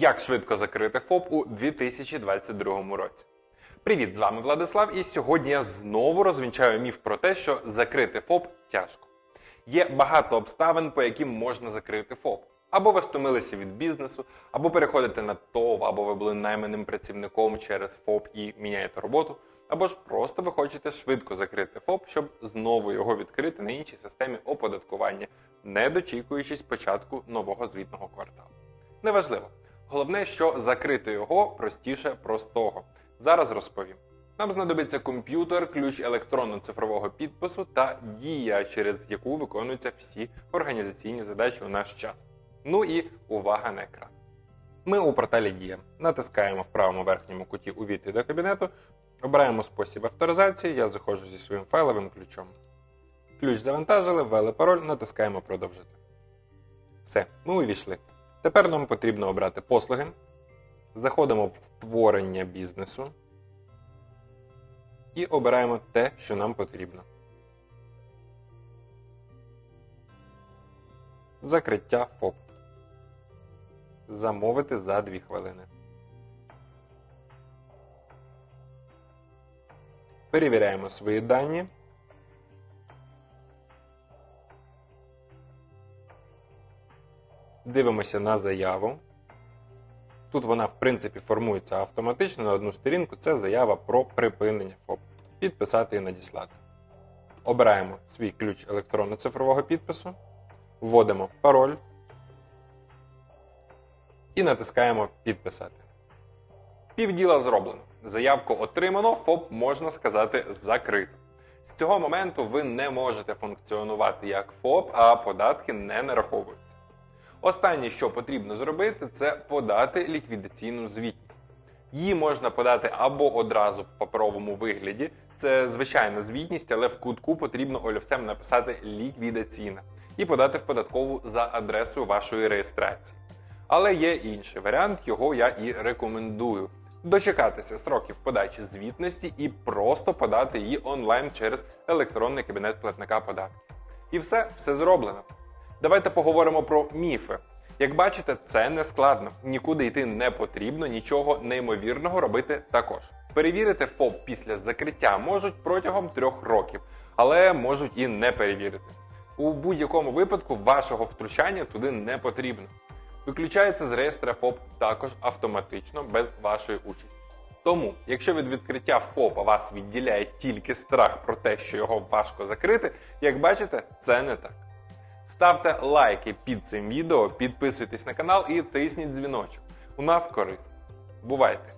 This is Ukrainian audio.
Як швидко закрити ФОП у 2022 році? Привіт, з вами Владислав, і сьогодні я знову розвінчаю міф про те, що закрити ФОП тяжко. Є багато обставин, по яким можна закрити ФОП. Або ви стомилися від бізнесу, або переходите на ТОВ, або ви були найманим працівником через ФОП і міняєте роботу, або ж просто ви хочете швидко закрити ФОП, щоб знову його відкрити на іншій системі оподаткування, не дочікуючись початку нового звітного кварталу. Неважливо. Головне, що закрити його простіше простого. Зараз розповім. Нам знадобиться комп'ютер, ключ електронно-цифрового підпису та дія, через яку виконуються всі організаційні задачі у наш час. Ну і увага на екран. Ми у порталі Дія натискаємо в правому верхньому куті Увійти до кабінету, обираємо спосіб авторизації, я заходжу зі своїм файловим ключом. Ключ завантажили, ввели пароль, натискаємо Продовжити. Все, ми увійшли. Тепер нам потрібно обрати послуги. Заходимо в створення бізнесу і обираємо те, що нам потрібно. Закриття ФОП. Замовити за 2 хвилини. Перевіряємо свої дані. Дивимося на заяву. Тут вона, в принципі, формується автоматично на одну сторінку. Це заява про припинення ФОП. Підписати і надіслати. Обираємо свій ключ електронно-цифрового підпису, вводимо пароль і натискаємо Підписати. Півділа зроблено. Заявку отримано, ФОП можна сказати закрито. З цього моменту ви не можете функціонувати як ФОП, а податки не нараховуються. Останнє, що потрібно зробити, це подати ліквідаційну звітність. Її можна подати або одразу в паперовому вигляді, це звичайна звітність, але в кутку потрібно олівцем написати ліквідаційна і подати в податкову за адресою вашої реєстрації. Але є інший варіант, його я і рекомендую. Дочекатися сроків подачі звітності і просто подати її онлайн через електронний кабінет платника податків. І все, все зроблено. Давайте поговоримо про міфи. Як бачите, це не складно. Нікуди йти не потрібно, нічого неймовірного робити також. Перевірити ФОП після закриття можуть протягом трьох років, але можуть і не перевірити. У будь-якому випадку вашого втручання туди не потрібно. Виключається з реєстра ФОП також автоматично без вашої участі. Тому, якщо від відкриття ФОПа вас відділяє тільки страх про те, що його важко закрити, як бачите, це не так. Ставте лайки під цим відео, підписуйтесь на канал і тисніть дзвіночок. У нас корисно. Бувайте!